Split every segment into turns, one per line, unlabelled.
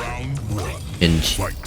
Round one.
เป็น
Fight.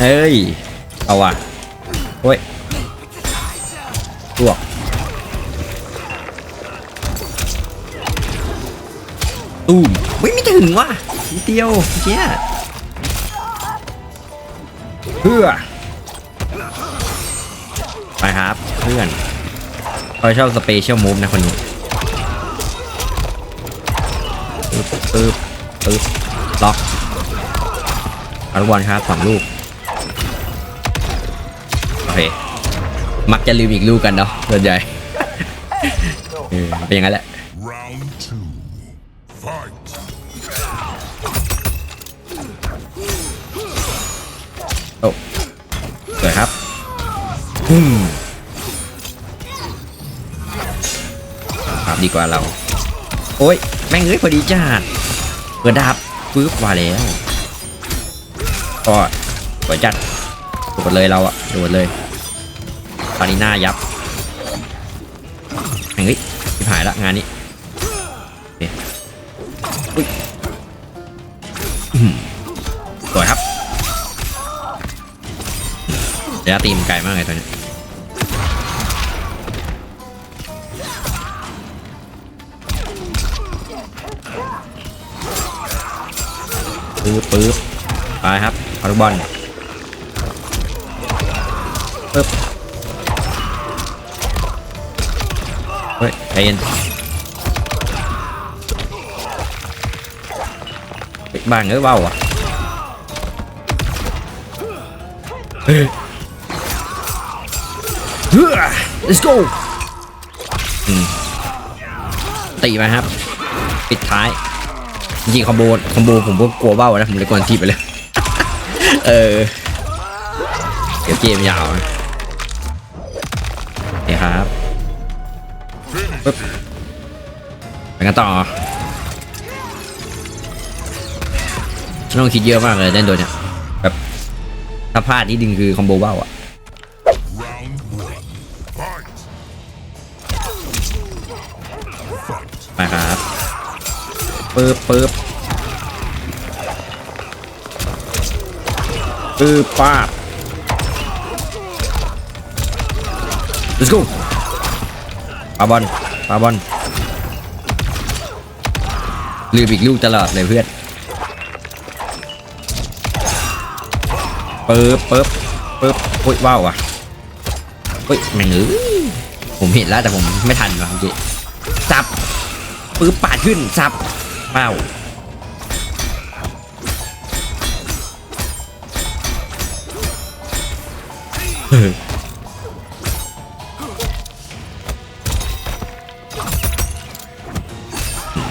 เฮ้ยเอาว่ะโอ้ยล นิดเดียวเชี่ยเพื่อไปครับเพื่อนเขาชอบสเปเชียลมูฟนะคนนี้ปึ๊บปึ๊บปึ๊บล็อกอารุบอลครับสองลูก โอเค มักจะลืมอีกลูกกันเนาะส่วนใหญ่เออเป็นอย่างนั้นแหละ อืมครับดีกว่าเรา โอ้ย แม่งเอ้ยพอดีจัดเปิดดาบปึ๊บมาแล้วก็สวยจัดโดดเลยเราอะโดดเลยตอนนี้หน้ายับแม่งเฮ้ยหายละงานนี้โอเคอุ๊ยอื้อหือสวยครับเดี๋ยวตีมไกลมากเลยตัวนี้ ปื๊บปื๊บไปครับเอาลูกบอลปึ๊บเฮ้ยใจเย็นเฮ้ยบ้างเอ้ยเว้าวอะเฮ้ยเฮ้อ let's go อืมตีมาครับ ปิดท้าย จริงคอมโบคอมโบผมก็กลัวเบ้านะ ผมเลยกวนทีไปเลย เออเดี๋ยวเกมยาวนะนี่ครับปึ๊บไปกันต่อต้องคิดเยอะมากเลยเล่นโดนเนี่ยแบบถ้าพลาดนิดนึงคือคอมโบเบ้าอะ ปึ๊บปึ๊บปึ๊บป้า let's go ปาบอลปาบอลลืมอีกลูกตลอดเลยเพื่อนปึ๊บปึ๊บปึ๊บโอ้ยว้าวว่ะเฮ้ยแม่งเอ้ยผมเห็นแล้วแต่ผมไม่ทันว่ะเมื่อกี้สับปื๊บปาดขึ้นซับ เป้าเฮ้ย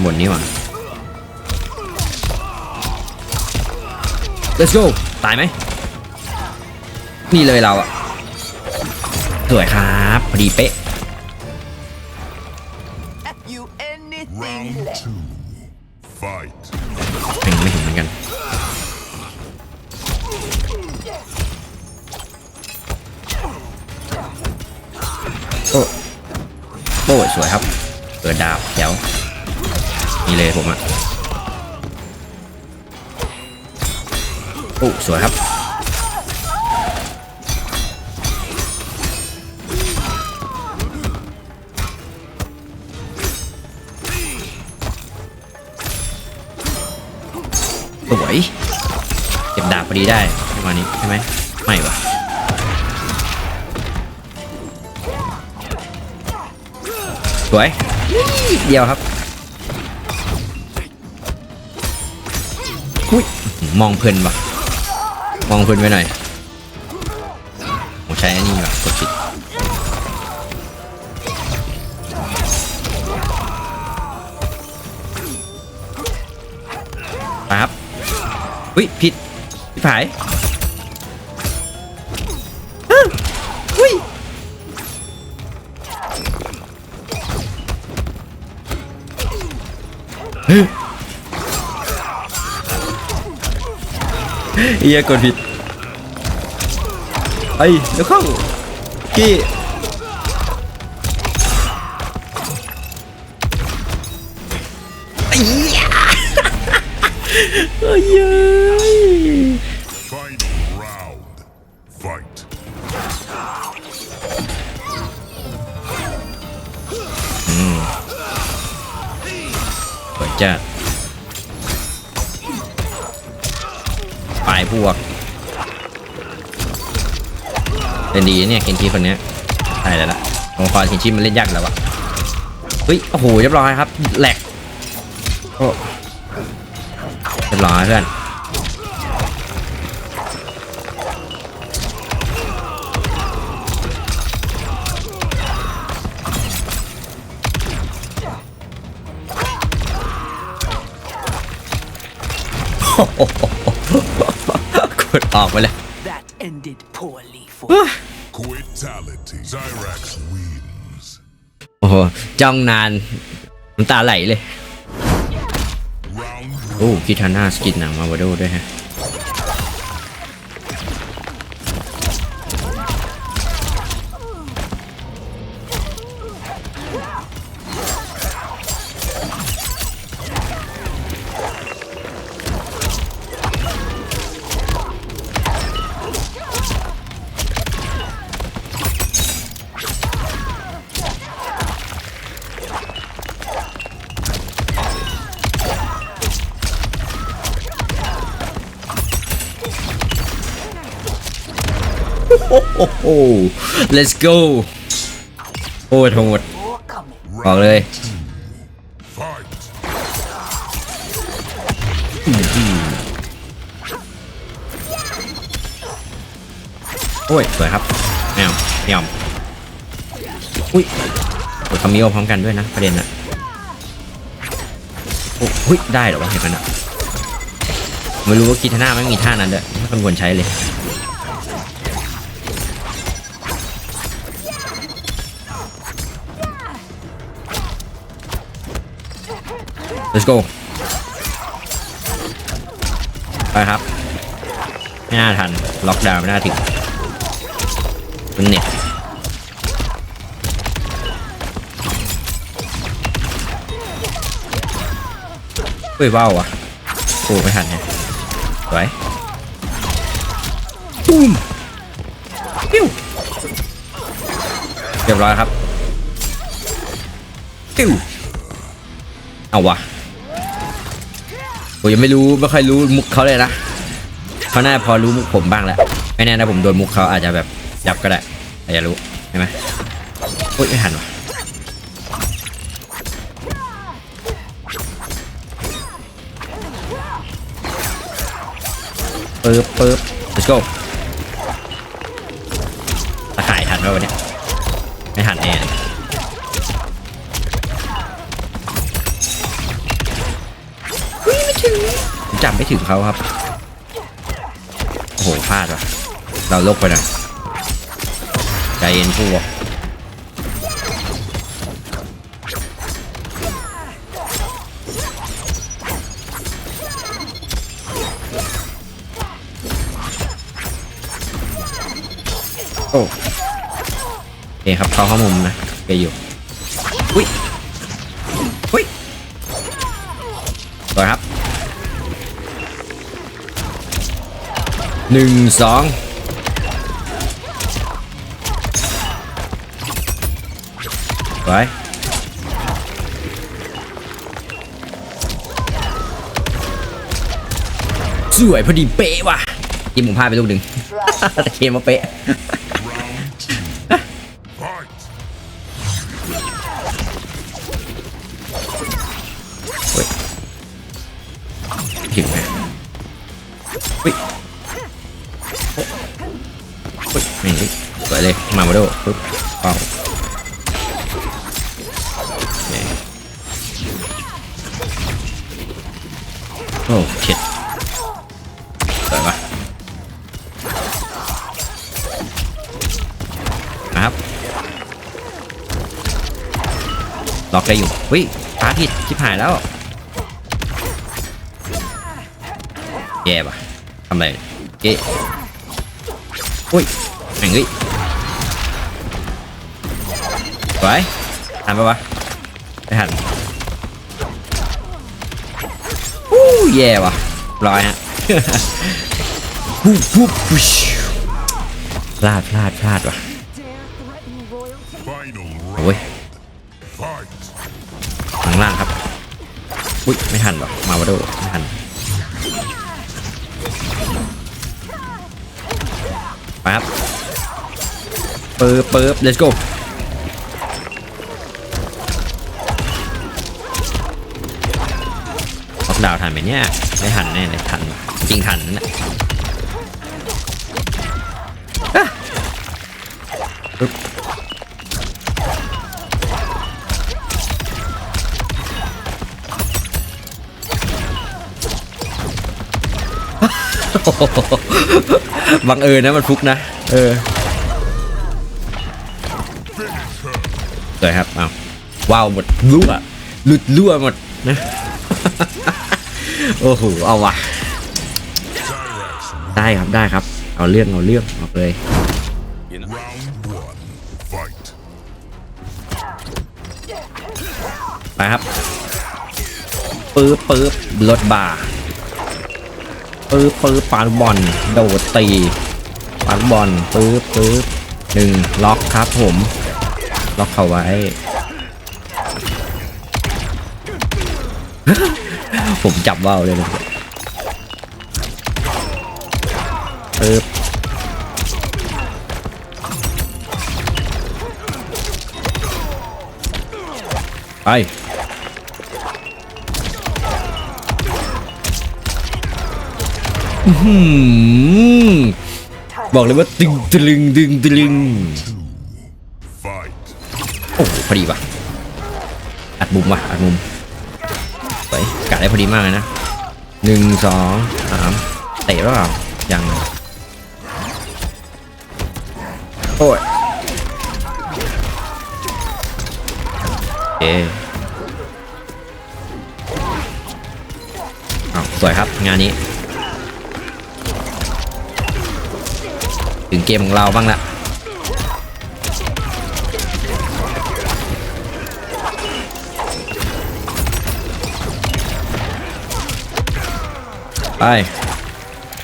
หมดนี้ว่ะ let's go ตายไหมนี่เลยเราอะสวยครับ พอดีเป๊ะ โอ้สวยครับ เปิดดาบเดี๋ยวนี่เลยผมอะโอ้สวยครับ สวย เก็บดาบพอดีได้ประมาณนี้ใช่ไหม สวยเดียวครับอุ้ยมองเพลินว่ะ มองเพลินไปหน่อย ผมใช้อันนี้ว่ะกดผิดครับอุ้ยผิดพี่ผาย เฮียกดผิดไอ้ยเดี๋ยวเข้ากี้ไอ้เหี้ยเอ้ยายพวกเป็นดีเนี่ยเคนชีคนนี้ตายแล้วล่ะองค์กรเคนชีมันเล่นยากแล้ววะเฮ้ยโอ้โหเรียบร้อยครับแหลกโอ้เรียบร้อยเพื่อน ออกไปเลย
That ended poorly for
Quitality. Zyrax wins.
โอ้โหจ้องนานน้ำตาไหลเลย
Round
โอ้คิทาน่าสกินหนังมาวาโดด้วยฮะ โอ้โห let's go โอ้โหด
coming.
บอกเลยโอ้ย สวยครับแอมยอมอุ้ยกดคามิโอพร้อมกันด้วยนะ ประเด็นนะโอ้หุ้ยได้เหรอวะเห็นมันอะไม่รู้ว่าคิทาน่าไม่มีท่านั้นด้วยไม่ควรใช้เลย let's go ไปครับไม่น่าทัน ล็อกดาวน์ไม่น่าถึงมันเน็ตเฮ้ยว้าวอะโอ้ไม่ทันไงสวยตูมปิ้วเรียบร้อยครับปิ้วเอาวะ ผมยังไม่รู้ไม่ค่อยรู้มุกเขาเลยนะเขาน่าพอรู้มุกผมบ้างแล้วไม่แน่นะผมโดนมุกเขาอาจจะแบบยับก็ได้อาจจะรู้ใช่ไหมโอ๊ยไม่ทันว่ะปึ๊บปึ๊บ let's go ตะข่ายทันไหมวันนี้ ไม่ถึงเขาครับ โอ้โหพลาดว่ะ เราลกไปหน่อยใจเย็นพวกโอ้โอเคครับเข้าข้อมุมนะเกอยู่อุ้ยอุ้ยต่อครับ หนึ่งสองไว้สวยพอดีเป๊ะว่ะกินผมพลาดไปลูกหนึ่งตะเคียนมาเป๊ะ
Fight.
ถึงไหม อุ้ยอุ้ยไม่สวยเลย มาโมโดปุ๊บเป้าโอ้เช็ดสวยปะนะครับ ล็อกได้อยู่เฮ้ยฟ้าผิดชิบหายแล้วแย่ปะทำไรเก๊อุ้ย แม่งเอ้ยไว้ทันปะวะไม่ทันอู้แย่ว่ะร้อยฮะฮู้ฮู้ฮู้พลาดพลาดพลาดว่ะ
Final
โอ้ย
round. Fight.
ข้างล่างครับ อุ้ยไม่ทันหรอกมาวาโด ปิบเปิบ let's go ล็อกดาวทันไหมเนี่ย ไม่ทันแน่เลยทัน จริงทันนะอะปึ๊บบังเอิญนะมันฟุกนะ เออ สวยครับเอาว้าวหมดรั่วหลุดรั่วหมดนะโอ้โหเอาว่ะ
Cyrax
ได้ครับได้ครับ เอาเรื่องเอาเรื่องเอาเลย
round one. Fight.
ไปครับปื๊บปื๊บรถบาร์ปื๊บปื๊บปาลูกบอลโดดตีปาลูกบอลปื๊บปื๊บหนึ่งล็อกครับผม ล็อกเขาไว้ ผมจับว่าวเลยนะปึ๊บไปบอกเลยว่าตึงตึงดึงตึง พอดีว่ะ อัดมุมว่ะ อัดมุมไปกะได้พอดีมากเลยนะหนึ่งสองสามเตะหรือเปล่ายังโอ้ยโอเคเอาสวยครับงานนี้ ถึงเกมของเราบ้างละ ไป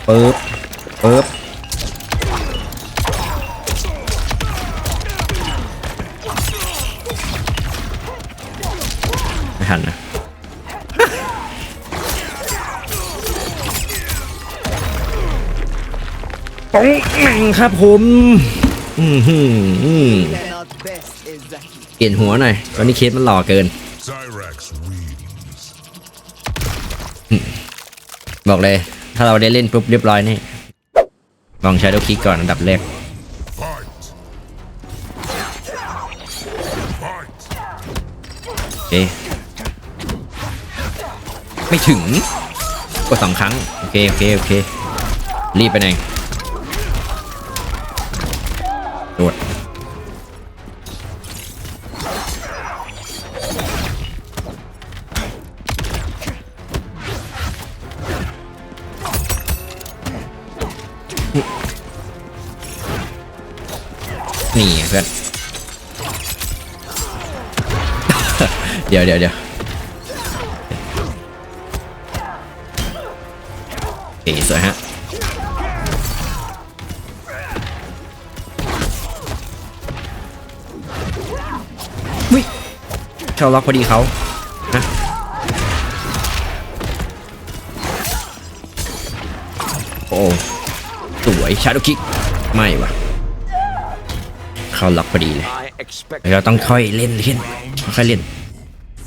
ปึ๊บปึ๊บไม่ทันนะป๋องแม่งครับผมอือหือ
Not best is that
เปลี่ยนหัวหน่อยตอนนี้เคสมันหล่อเกิน บอกเลย ถ้าเราได้เล่นปุ๊บเรียบร้อยนี่ลองใช้ด o คิกก่อนอันดับแรกโอเคไม่ถึงกดสองครั้ง โอเค โอเค โอเค รีบไปไหน นี่เพื่อน เดี๋ยวเดี๋ยวเดี๋ยวโอเคสวยฮะวิเข้าล็อกพอดีเขาฮะโอ้ วยชาร์ดคิก ไม่วะเข้าล็อกพอดีเลย
I expect
เราต้องค่อยเล่นเล่นค่อยเล่น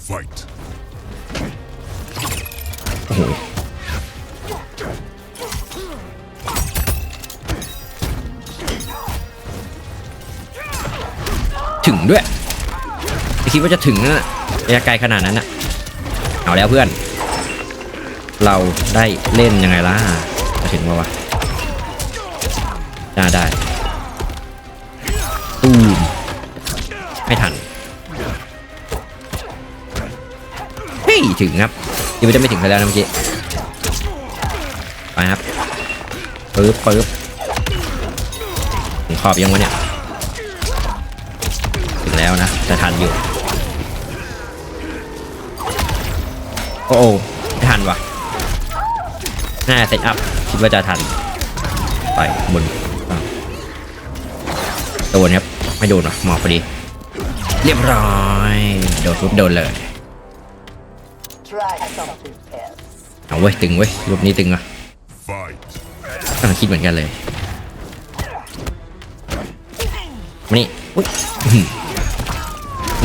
Fight.
โอ้โหถึงด้วยไม่คิดว่าจะถึงนะระยะไกลขนาดนั้นนะเอาแล้วเพื่อน เราได้เล่นยังไงล่ะจะถึงปะวะ น่าได้ตูมไม่ทันเฮ้ยถึงครับยังไม่ได้ไม่ถึงไปแล้วนะเมื่อกี้ไปครับปึ๊บปึ๊บถึงขอบยังวะเนี่ยถึงแล้วนะจะทันอยู่ โอ้โหไม่ทันว่ะน่าเซตอัพคิดว่าจะทัน ไปบนอ้าว โดนครับ ไม่โดนว่ะหมอพอดี เรียบร้อย โดนปุ๊บโดนเลยเอาเว้ยตึงเว้ยรูปนี้ตึงอะ
Fight.
กำลังคิดเหมือนกันเลยมานี่อุ๊ย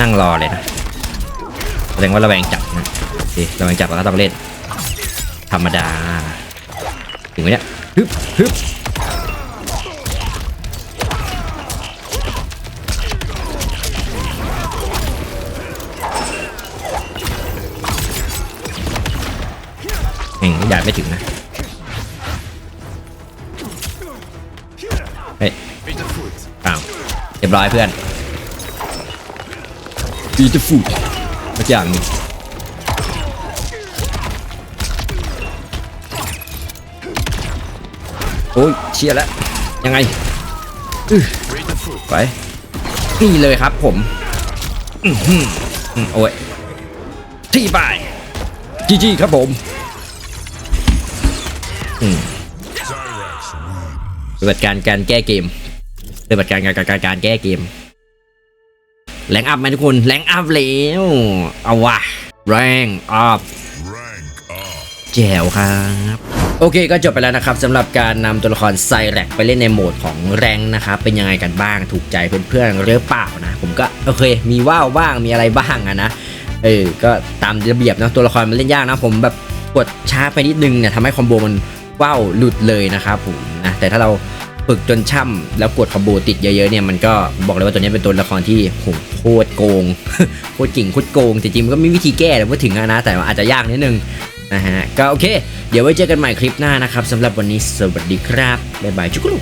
นั่งรอเลยนะแสดงว่าระแวงจับนะสิระแวงจับแล้วก็ต้องเล่น ธรรมดา ถึงไหมเนี่ยฮึบฮึบ เองหยาดไม่ถึงนะเฮ้ยอ้าวเรียบร้อยเพื่อน beautiful สักอย่างหนึงโอ้ยเชียร์แล้ว ยังไงอื้อไปนี่เลยครับผมอื้อหืออืมโอ้ยที่ไปจีจีครับผม ปฏิบัติการการแก้เกมปฏิบัติการการการการแก้เกม แรงอัพไหมทุกคน แรงอัพแล้วเอาวะแรงอัพแจ๋วครับโอเคก็จบไปแล้วนะครับสำหรับการนำตัวละครไซแรกไปเล่นในโหมดของแรงนะครับเป็นยังไงกันบ้างถูกใจเพื่อนๆหรือเปล่านะ ผมก็โอเค มีว้าวบ้างมีอะไรบ้างอะนะเออก็ตามระเบียบนะตัวละครมันเล่นยากนะผมแบบกดช้าไปนิดนึงเนี่ยทำให้คอมโบมัน ว้าวหลุดเลยนะครับผมนะแต่ถ้าเราฝึกจนช่ำแล้วกดคอมโบติดเยอะๆเนี่ยมันก็บอกเลยว่าตัวนี้เป็นตัวละครที่โหโคตรโกงโคตรจริงโคตรโกงแต่จริงๆมันก็มีวิธีแก้แต่ว่าถึงนะแต่ว่าอาจจะยากนิดนึงนะฮะก็โอเค เดี๋ยวไว้เจอกันใหม่คลิปหน้านะครับสำหรับวันนี้สวัสดีครับบ๊ายบายจุกรู